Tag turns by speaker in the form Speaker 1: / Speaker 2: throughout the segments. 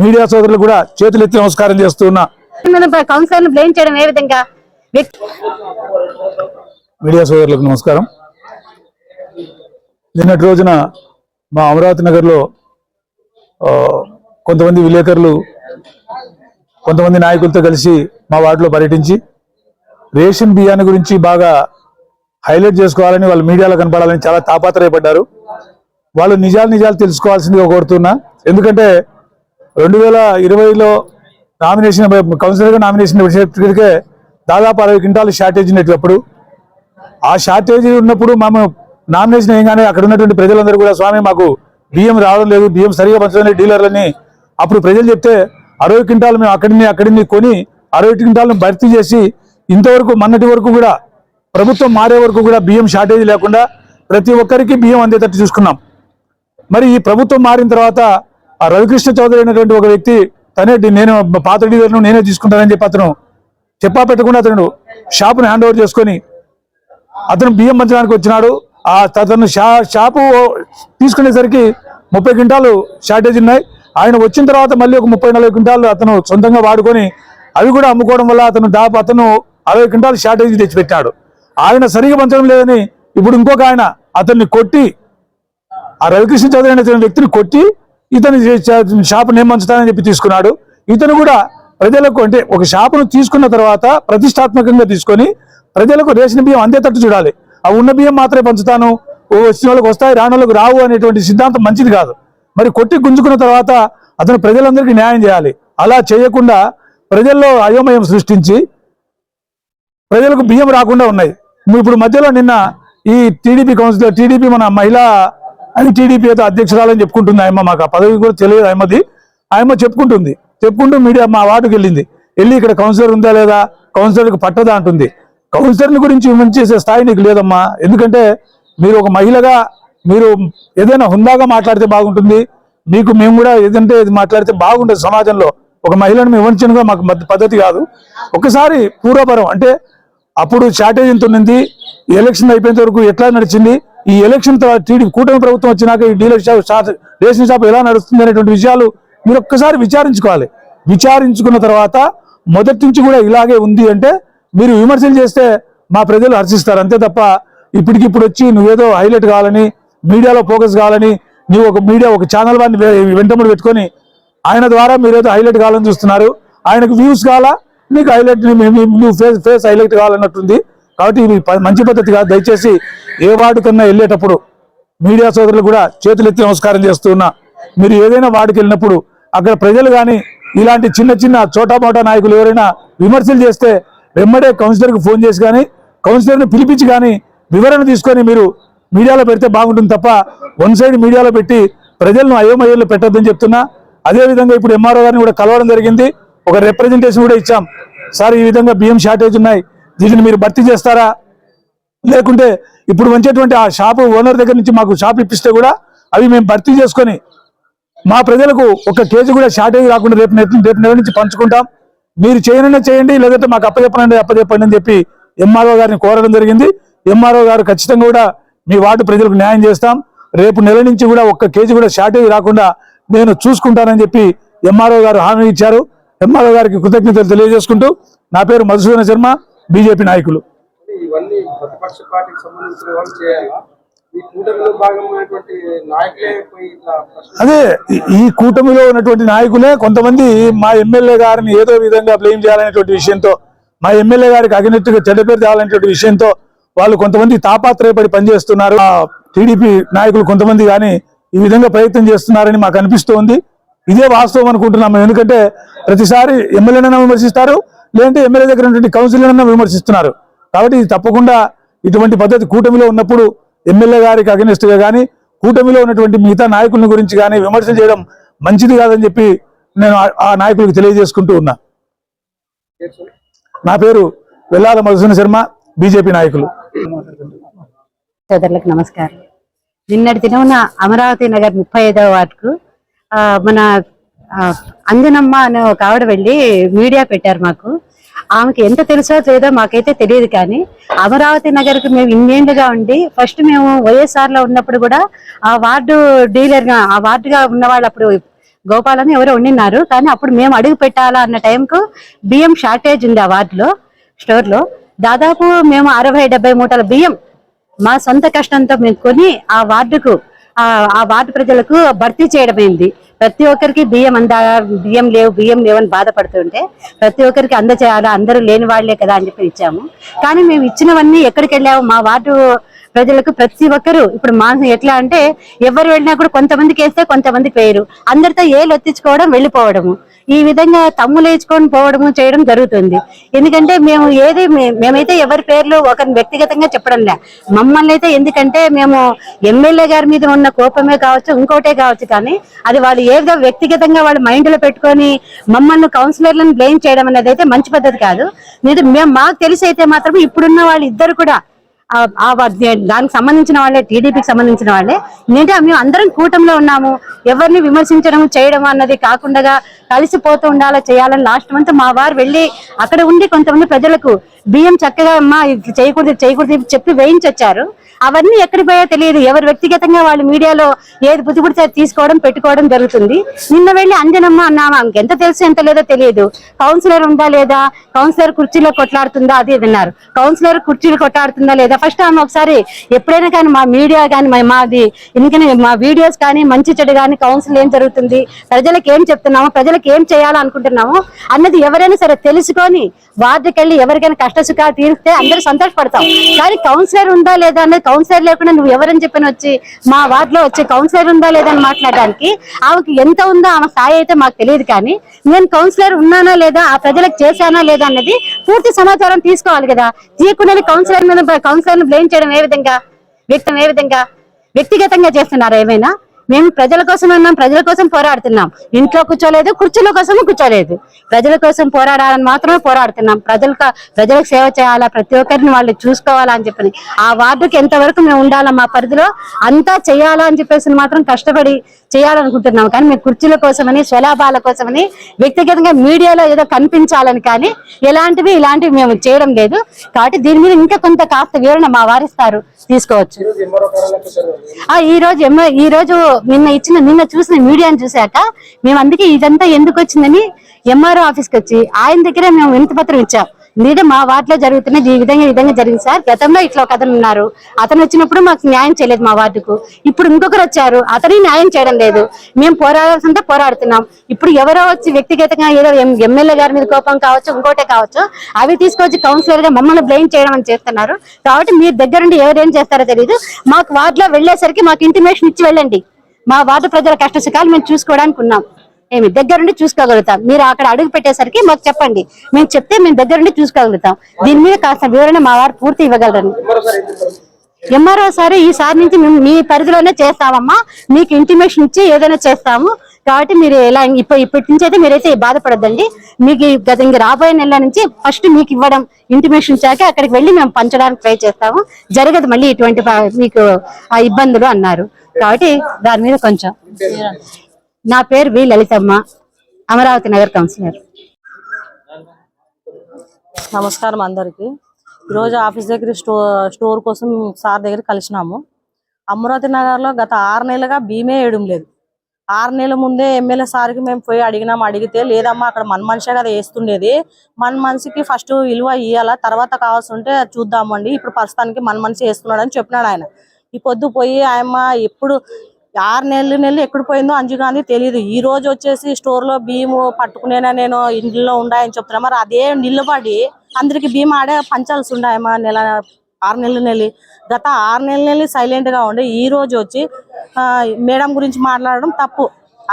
Speaker 1: Media సోదరులు కూడా చేతులెత్తి నమస్కారం చేస్తున్నా
Speaker 2: బ్లేమ్ చేయడం ఏ విధంగా? వ్యక్తి
Speaker 1: మీడియా సోదరులకు నమస్కారం. నిన్నటి రోజున మా అమరావతి నగర్లో కొంతమంది విలేకరులు కొంతమంది నాయకులతో కలిసి మా వార్డులో పర్యటించి రేషన్ బియ్యాన్ని గురించి బాగా హైలైట్ చేసుకోవాలని వాళ్ళు మీడియాలో కనపడాలని చాలా తాపాత్రయపడ్డారు. వాళ్ళు నిజాలు నిజాలు తెలుసుకోవాల్సిందిగా కోరుతున్నా. ఎందుకంటే రెండు వేల ఇరవైలో నామినేషన్ కౌన్సిలర్గా నామినేషన్ వచ్చేటప్పటికే దాదాపు అరవై క్వింటాలు షార్టేజ్ ఉండేటప్పుడు ఆ షార్టేజ్ ఉన్నప్పుడు మేము నామినేషన్ వేయగానే అక్కడ ఉన్నటువంటి ప్రజలందరూ కూడా స్వామి మాకు బియ్యం రావడం లేదు బియ్యం సరిగా పంచడం డీలర్లని అప్పుడు ప్రజలు చెప్తే అరవై క్వింటాలు మేము అక్కడిని అక్కడిని కొని అరవై క్వింటాలను భర్తీ చేసి ఇంతవరకు మొన్నటి వరకు కూడా ప్రభుత్వం మారే వరకు కూడా బియ్యం షార్టేజ్ లేకుండా ప్రతి ఒక్కరికి బియ్యం అందేటట్టు చూసుకున్నాం. మరి ఈ ప్రభుత్వం మారిన తర్వాత ఆ రవికృష్ణ చౌదరి అనేటువంటి ఒక వ్యక్తి తనే నేను పాత డీలర్ను నేనే తీసుకుంటానని చెప్పి అతను చెప్పా పెట్టకుండా అతను షాపును హ్యాండ్ ఓవర్ చేసుకొని అతను బియ్యం పంచడానికి వచ్చినాడు. ఆ అతను షా షాపు తీసుకునేసరికి ముప్పై క్వింటాలు షార్టేజ్ ఉన్నాయి. ఆయన వచ్చిన తర్వాత మళ్ళీ ఒక ముప్పై నలభై క్వింటాలు అతను సొంతంగా వాడుకొని అవి కూడా అమ్ముకోవడం వల్ల అతను దాపు అతను అరవై క్వింటాలు షార్టేజ్ తెచ్చిపెట్టాడు. ఆయన సరిగా పంచడం లేదని ఇప్పుడు ఇంకొక ఆయన అతన్ని కొట్టి ఆ రవికృష్ణ చౌదరి అనే వ్యక్తిని కొట్టి ఇతని షాపు నేను చెప్పి తీసుకున్నాడు. ఇతను కూడా ప్రజలకు అంటే ఒక షాపును తీసుకున్న తర్వాత ప్రతిష్టాత్మకంగా తీసుకొని ప్రజలకు రేషన్ బియ్యం అందేటట్టు చూడాలి. ఆ ఉన్న బియ్యం మాత్రమే పంచుతాను. ఓ వచ్చిన వాళ్ళకి వస్తాయి రాని వాళ్ళకి రావు అనేటువంటి సిద్ధాంతం మంచిది కాదు. మరి కొట్టి గుంజుకున్న తర్వాత అతను ప్రజలందరికీ న్యాయం చేయాలి. అలా చేయకుండా ప్రజల్లో అయోమయం సృష్టించి ప్రజలకు బియ్యం రాకుండా ఉన్నాయి. ఇప్పుడు మధ్యలో నిన్న ఈ టీడీపీ కౌన్సిలర్ టీడీపీ మన మహిళా అని టీడీపీ అయితే అధ్యక్షురాలని చెప్పుకుంటుంది ఆయమ్మ మాకు. ఆ పదవి కూడా తెలియదు ఆయమ్మది. ఆయమ్మ చెప్పుకుంటుంది. చెప్పుకుంటూ మీడియా మా వార్డుకి వెళ్ళింది. వెళ్ళి ఇక్కడ కౌన్సిలర్ ఉందా లేదా? కౌన్సిలర్కి పట్టదా అంటుంది. కౌన్సిలర్ని గురించి విమర్శ చేసే స్థాయి నీకు లేదమ్మా. ఎందుకంటే మీరు ఒక మహిళగా మీరు ఏదైనా హుందాగా మాట్లాడితే బాగుంటుంది. మీకు మేము కూడా ఏదంటే ఇది మాట్లాడితే బాగుంటుంది సమాజంలో. ఒక మహిళను విమర్శనగా మాకు పద్ధతి కాదు. ఒకసారి పూర్వపరం అంటే అప్పుడు షార్టేజ్ ఎంత ఉన్నింది? ఎలక్షన్ అయిపోయేంత వరకు ఎట్లా నడిచింది? ఈ ఎలక్షన్ తర్వాత టీడీపీ కూటమి ప్రభుత్వం వచ్చినాక ఈ డీలర్ షాప్ రేషన్ షాప్ ఎలా నడుస్తుంది అనేటువంటి విషయాలు మీరు ఒక్కసారి విచారించుకోవాలి. విచారించుకున్న తర్వాత మొదటి నుంచి కూడా ఇలాగే ఉంది అంటే మీరు విమర్శలు చేస్తే మా ప్రజలు హర్షిస్తారు. అంతే తప్ప ఇప్పటికిప్పుడు వచ్చి నువ్వేదో హైలైట్ కావాలని మీడియాలో ఫోకస్ కావాలని నువ్వు ఒక మీడియా ఒక ఛానల్ వాడిని వెంటముడు పెట్టుకొని ఆయన ద్వారా మీరేదో హైలైట్ కావాలని చూస్తున్నారు. ఆయనకు వ్యూస్ కావాలా? నీకు హైలైట్ నువ్వు ఫేస్ ఫేస్ హైలైట్ కావాలన్నట్టుంది. కాబట్టి ఇది మంచి పద్ధతి కాదు. దయచేసి ఏ వార్డు కన్నా వెళ్ళేటప్పుడు మీడియా సోదరులు కూడా చేతులెత్తి నమస్కారం చేస్తున్నా. మీరు ఏదైనా వార్డుకి వెళ్ళినప్పుడు అక్కడ ప్రజలు కానీ ఇలాంటి చిన్న చిన్న చోటా మోటా నాయకులు ఎవరైనా విమర్శలు చేస్తే వెంబడే కౌన్సిలర్కి ఫోన్ చేసి కానీ కౌన్సిలర్ని పిలిపించి కానీ వివరణ తీసుకొని మీరు మీడియాలో పెడితే బాగుంటుంది తప్ప వన్ సైడ్ మీడియాలో పెట్టి ప్రజలను అయోమయంలో పెట్టొద్దని చెప్తున్నా. అదే విధంగా ఇప్పుడు ఎంఆర్ఓ గారిని కూడా కలవడం జరిగింది. ఒక రిప్రజెంటేషన్ కూడా ఇచ్చాం. సార్ ఈ విధంగా బియ్యం షార్టేజ్ ఉన్నాయి. దీనిని మీరు భర్తీ చేస్తారా? లేకుంటే ఇప్పుడు వచ్చేటువంటి ఆ షాపు ఓనర్ దగ్గర నుంచి మాకు షాప్ ఇప్పిస్తే కూడా అవి మేము భర్తీ చేసుకొని మా ప్రజలకు ఒక కేజీ కూడా షార్టేజ్ రాకుండా రేపు రేపు నెల నుంచి పంచుకుంటాం. మీరు చేయననే చేయండి లేదంటే మాకు అప్పచెప్పనండి అప్పచెప్పండి అని చెప్పి ఎంఆర్ఓ గారిని కోరడం జరిగింది. ఎంఆర్ఓ గారు ఖచ్చితంగా కూడా మీ వార్డు ప్రజలకు న్యాయం చేస్తాం. రేపు నెల నుంచి కూడా ఒక్క కేజీ కూడా షార్టేజ్ రాకుండా నేను చూసుకుంటానని చెప్పి ఎంఆర్ఓ గారు హామీ ఇచ్చారు. ఎంఆర్ఓ గారికి కృతజ్ఞతలు తెలియజేసుకుంటూ నా పేరు మధుసూదన శర్మ బీజేపీ నాయకులు.
Speaker 3: ఇవన్నీ ప్రతిపక్ష పార్టీకి సంబంధించిన వాళ్ళు చేయాలా?
Speaker 1: అదే ఈ- ఈ కూటమిలో ఉన్నటువంటి నాయకులే కొంతమంది మా ఎమ్మెల్యే గారిని ఏదో విధంగా బ్లేమ్ చేయాలనేటువంటి విషయంతో మా ఎమ్మెల్యే గారికి అగినట్టుగా చెడ్డ పేరు తేవాలనేటువంటి విషయంతో వాళ్ళు కొంతమంది తాపాత్రయపడి పనిచేస్తున్నారు. టీడీపీ నాయకులు కొంతమంది కానీ ఈ విధంగా ప్రయత్నం చేస్తున్నారని మాకు అనిపిస్తోంది. ఇదే వాస్తవం అనుకుంటున్నాము ఎందుకంటే ప్రతిసారి ఎమ్మెల్యేనైనా విమర్శిస్తారు లేదంటే ఎమ్మెల్యే దగ్గర ఉన్నటువంటి కౌన్సిలర్నైనా విమర్శిస్తున్నారు. కాబట్టి ఇది తప్పకుండా ఇటువంటి పద్ధతి కూటమిలో ఉన్నప్పుడు ఎమ్మెల్యే గారికి అగెనిస్ట్గా కానీ కూటమిలో ఉన్నటువంటి మిగతా నాయకుల గురించి కానీ విమర్శలు చేయడం మంచిది కాదని చెప్పి నేను ఆ- నాయకులకు తెలియజేసుకుంటూ ఉన్నా. నా పేరు వెల్లాల మధుసూన శర్మ బీజేపీ నాయకులు.
Speaker 2: సోదరులకు నమస్కారం. నిన్నటి దినమున అమరావతి నగర్ ముప్పై ఐదవ వార్డుకు మన ఆ, అంజనమ్మ అనే ఒక ఆవిడ వెళ్ళి మీడియా పెట్టారు మాకు. ఆమెకి ఎంత తెలుసో లేదో మాకైతే తెలియదు కానీ అమరావతి నగర్కి మేము ఇన్నేళ్ళుగా ఉండి ఫస్ట్ మేము వైఎస్ఆర్లో ఉన్నప్పుడు కూడా ఆ వార్డు డీలర్గా ఆ వార్డుగా ఉన్న వాళ్ళు అప్పుడు గోపాలని అని ఎవరో ఉండిన్నారు కానీ అప్పుడు మేము అడుగు పెట్టాలా అన్న టైంకు బియ్యం షార్టేజ్ ఉంది ఆ వార్డులో స్టోర్లో దాదాపు మేము అరవై డెబ్బై మూటల బియ్యం మా సొంత కష్టంతో మేము కొని ఆ వార్డుకు ఆ వార్డు ప్రజలకు భర్తీ చేయడమైంది. ప్రతి ఒక్కరికి బియ్యం అందా బియ్యం లేవు బియ్యం లేవు అని బాధపడుతుంటే ప్రతి ఒక్కరికి అందచేయాలా అందరూ లేని వాళ్ళే కదా అని చెప్పి ఇచ్చాము. కానీ మేము ఇచ్చినవన్నీ ఎక్కడికి వెళ్ళాము మా వార్డు ప్రజలకు ప్రతి ఒక్కరు ఇప్పుడు మా ఎట్లా అంటే ఎవరు వెళ్ళినా కూడా కొంతమందికి వేస్తే కొంతమందికి వేయరు అందరితో ఏలు ఒత్తించుకోవడం వెళ్ళిపోవడము. ఈ విధంగా తమ్ములు వేసుకొని పోవడము చేయడం జరుగుతుంది. ఎందుకంటే మేము ఏది మేమైతే ఎవరి పేర్లు ఒకరిని వ్యక్తిగతంగా చెప్పడం లే. మమ్మల్ని అయితే ఎందుకంటే మేము ఎమ్మెల్యే గారి మీద ఉన్న కోపమే కావచ్చు ఇంకోటే కావచ్చు కానీ అది వాళ్ళు ఏదో వ్యక్తిగతంగా వాళ్ళ మైండ్లో పెట్టుకొని మమ్మల్ని కౌన్సిలర్లను బ్లేమ్ చేయడం అనేది అయితే మంచి పద్ధతి కాదు. మేము మాకు తెలిసి అయితే మాత్రం ఇప్పుడున్న వాళ్ళు ఇద్దరు కూడా దానికి సంబంధించిన వాళ్ళే టీడీపీకి సంబంధించిన వాళ్ళే. ఏంటంటే మేము అందరం కూటమిలో ఉన్నాము. ఎవరిని విమర్శించడం చేయడం అన్నది కాకుండా కలిసిపోతూ ఉండాలా చేయాలని లాస్ట్ మంత్ మా వారు వెళ్ళి అక్కడ ఉండి కొంతమంది ప్రజలకు బియ్యం చక్కగా అమ్మా ఇది చేయకూడదు చేయకూడదు చెప్పి వేయించొచ్చారు. అవన్నీ ఎక్కడికి పోయా తెలియదు. ఎవరు వ్యక్తిగతంగా వాళ్ళు మీడియాలో ఏది బుద్ధిపుడితే అది తీసుకోవడం పెట్టుకోవడం జరుగుతుంది. నిన్న వెళ్ళి అంజనమ్మ అన్నామా ఎంత తెలుసు ఎంత లేదో తెలియదు. కౌన్సిలర్ ఉందా లేదా? కౌన్సిలర్ కుర్చీలో కొట్లాడుతుందా? అది అన్నారు కౌన్సిలర్ కుర్చీలు కొట్లాడుతుందా లేదా? ఫస్ట్ ఆమె ఒకసారి ఎప్పుడైనా కానీ మా మీడియా కానీ మాది ఎందుకని మా వీడియోస్ కానీ మంచి చెడు కానీ కౌన్సిల్ ఏం జరుగుతుంది? ప్రజలకు ఏం చెప్తున్నామో? ప్రజలకు ఏం చేయాలనుకుంటున్నామో? అన్నది ఎవరైనా సరే తెలుసుకొని వార్డుకి వెళ్ళి ఎవరికైనా కష్ట సుఖాలు తీరిస్తే అందరూ సంతోషపడతాం. కానీ కౌన్సిలర్ ఉందా లేదా అనేది కౌన్సిలర్ లేకుండా నువ్వు ఎవరని చెప్పని వచ్చి మా వార్డులో వచ్చి కౌన్సిలర్ ఉందా లేదా అని మాట్లాడడానికి ఆమెకి ఎంత ఉందో ఆమె స్థాయి అయితే మాకు తెలియదు కానీ నేను కౌన్సిలర్ ఉన్నానా లేదా ఆ ప్రజలకు చేశానా లేదా అన్నది పూర్తి సమాచారం తీసుకోవాలి కదా. తీయకుండా కౌన్సిలర్ మీద కౌన్సిలర్ బ్లేమ్ చేయడం ఏ విధంగా? వ్యక్తం ఏ విధంగా? వ్యక్తిగతంగా చేస్తున్నారా ఏమైనా? మేము ప్రజల కోసం ఉన్నాం ప్రజల కోసం పోరాడుతున్నాం. ఇంట్లో కూర్చోలేదు కుర్చీల కోసం కూర్చోలేదు. ప్రజల కోసం పోరాడాలని మాత్రమే పోరాడుతున్నాం. ప్రజలకు ప్రజలకు సేవ చేయాలా ప్రతి ఒక్కరిని వాళ్ళు చూసుకోవాలా అని చెప్పని. ఆ వార్డుకి ఎంతవరకు మేము ఉండాలా మా పరిధిలో అంతా చేయాలా అని చెప్పేసి మాత్రం కష్టపడి చేయాలనుకుంటున్నాం కానీ మేము కుర్చీల కోసమని స్వలాభాల కోసమని వ్యక్తిగతంగా మీడియాలో ఏదో కనిపించాలని కానీ ఎలాంటివి ఇలాంటివి మేము చేయడం లేదు. కాబట్టి దీని మీద ఇంకా కొంత కాస్త వివరణ మా వారిస్తారు. తీసుకోవచ్చు. ఆ ఈ రోజు ఈ రోజు నిన్న ఇచ్చిన నిన్న చూసిన మీడియాని చూశాక మేము అందుకే ఇదంతా ఎందుకు వచ్చిందని ఎంఆర్ఓ ఆఫీస్కి వచ్చి ఆయన దగ్గరే మేము వినతి పత్రం ఇచ్చాం. ఎందుకంటే మా వార్డులో జరుగుతున్నది ఈ విధంగా ఈ విధంగా జరిగింది సార్. గతంలో ఇట్లా ఒక అతను ఉన్నారు. అతను వచ్చినప్పుడు మాకు న్యాయం చేయలేదు మా వార్డుకు. ఇప్పుడు ఇంకొకరు వచ్చారు. అతని న్యాయం చేయడం లేదు. మేము పోరాడాల్సిందే పోరాడుతున్నాం. ఇప్పుడు ఎవరో వచ్చి వ్యక్తిగతంగా ఏదో ఎం- ఎమ్మెల్యే గారి మీద కోపం కావచ్చు ఇంకోటే కావచ్చు అవి తీసుకొచ్చి కౌన్సిలర్గా మమ్మల్ని బ్లేమ్ చేయడం అని చేస్తున్నారు. కాబట్టి మీరు దగ్గరుండి ఎవరేం చేస్తారో తెలియదు మాకు వార్డులో వెళ్ళేసరికి మాకు ఇంటిమేషన్ ఇచ్చి వెళ్ళండి. మా వార్డు ప్రజల కష్ట సుఖాలు మేము చూసుకోవడానికి ఉన్నాం. ఏమి దగ్గరుండి చూసుకోగలుగుతాం. మీరు అక్కడ అడుగు పెట్టేసరికి మాకు చెప్పండి. మేము చెప్తే మేము దగ్గరుండి చూసుకోగలుగుతాం. దీని మీద కాస్త వివరణ మా వారు పూర్తి ఇవ్వగలరని.
Speaker 3: ఎంఆర్ఓ సార్
Speaker 2: సార్ ఈసారి నుంచి మేము మీ పరిధిలోనే చేస్తామమ్మా. మీకు ఇంటిమేషన్ ఇచ్చి ఏదైనా చేస్తాము. కాబట్టి మీరు ఎలా ఇప్పుడు ఇప్పటి నుంచి అయితే మీరైతే బాధపడద్దండి. మీకు గత ఇంక రాబోయే నెల నుంచి ఫస్ట్ మీకు ఇవ్వడం ఇంటిమేషన్ ఇచ్చాక అక్కడికి వెళ్ళి మేము పంచడానికి ట్రై చేస్తాము. జరగదు మళ్ళీ ఇటువంటి మీకు ఆ ఇబ్బందులు అన్నారు. కాబట్టి దాని మీద కొంచెం నా పేరు వి లలితమ్మ అమరావతి నగర్ కౌన్సిలర్.
Speaker 4: నమస్కారం అందరికి. ఈరోజు ఆఫీస్ దగ్గర స్టో స్టోర్ కోసం సార్ దగ్గర కలిసినాము. అమరావతి నగర్లో గత ఆరు నెలలుగా భీమే వేయడం లేదు. ఆరు నెలల ముందే ఎమ్మెల్యే సార్కి మేము పోయి అడిగినాం అడిగితే లేదమ్మా అక్కడ మన మనిషే కదా వేస్తుండేది. మన మనిషికి ఫస్ట్ విలువ ఇవ్వాలా తర్వాత కావాల్సి ఉంటే చూద్దామండి ఇప్పుడు ప్రస్తుతానికి మన మనిషి వేస్తున్నాడు అని చెప్పినాడు ఆయన. ఈ పొద్దు పోయి ఆయమ్మ ఎప్పుడు ఆరు నెలలు నెలలు ఎక్కడ పోయిందో అంజు గాంధీ తెలియదు ఈ రోజు వచ్చేసి స్టోర్లో భీము పట్టుకునేనా నేను ఇంట్లో ఉండాయని చెప్తున్నా. మరి అదే నిలబడి అందరికి భీమా ఆడే పంచాల్సి ఉండాయమ్మా నెల ఆరు నెలలు నెల్లి. గత ఆరు నెలలు నెల్లి సైలెంట్గా ఉండే. ఈ రోజు వచ్చి ఆ, మేడం గురించి మాట్లాడడం తప్పు.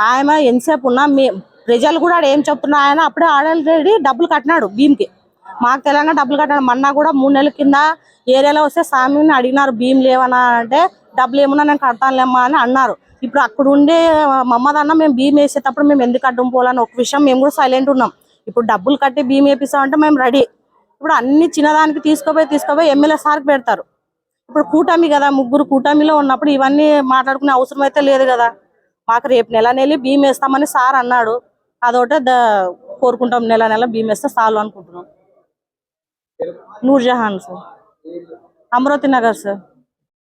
Speaker 4: ఆయన ఎంతసేపు ఉన్నా మీ ప్రజలు కూడా ఆడ ఏం చెప్తున్నా ఆయన అప్పుడే ఆల్రెడీ డబ్బులు కట్టినాడు భీమ్కి. మాకు తెలంగాణ డబ్బులు కట్టడం మొన్న కూడా మూడు నెలల కింద ఏరియాలో వస్తే స్వామిని అడిగినారు భీమ్ లేవనా అంటే డబ్బులు ఏమన్నా నేను కడతానులేమ్మా అని అన్నారు. ఇప్పుడు అక్కడ ఉండే మమ్మదన్న మేము భీమ్ వేసేటప్పుడు మేము ఎందుకు అడ్డం పోవాలని ఒక విషయం మేము కూడా సైలెంట్ ఉన్నాం. ఇప్పుడు డబ్బులు కట్టి భీమ్ వేపిస్తామంటే మేము రెడీ ఇప్పుడు అన్ని చిన్నదానికి తీసుకుపోయి తీసుకోపోయి ఎమ్మెల్యే సార్కి పెడతారు. ఇప్పుడు కూటమి కదా ముగ్గురు కూటమిలో ఉన్నప్పుడు ఇవన్నీ మాట్లాడుకునే అవసరం అయితే లేదు కదా. మాకు రేపు నెల నెల భీమేస్తామని సార్ అన్నాడు. అదొకటే ద- కోరుకుంటాం నెల నెల భీమేస్తే చాలు అనుకుంటున్నాం. Noorjahan sir Amaravati Nagar sir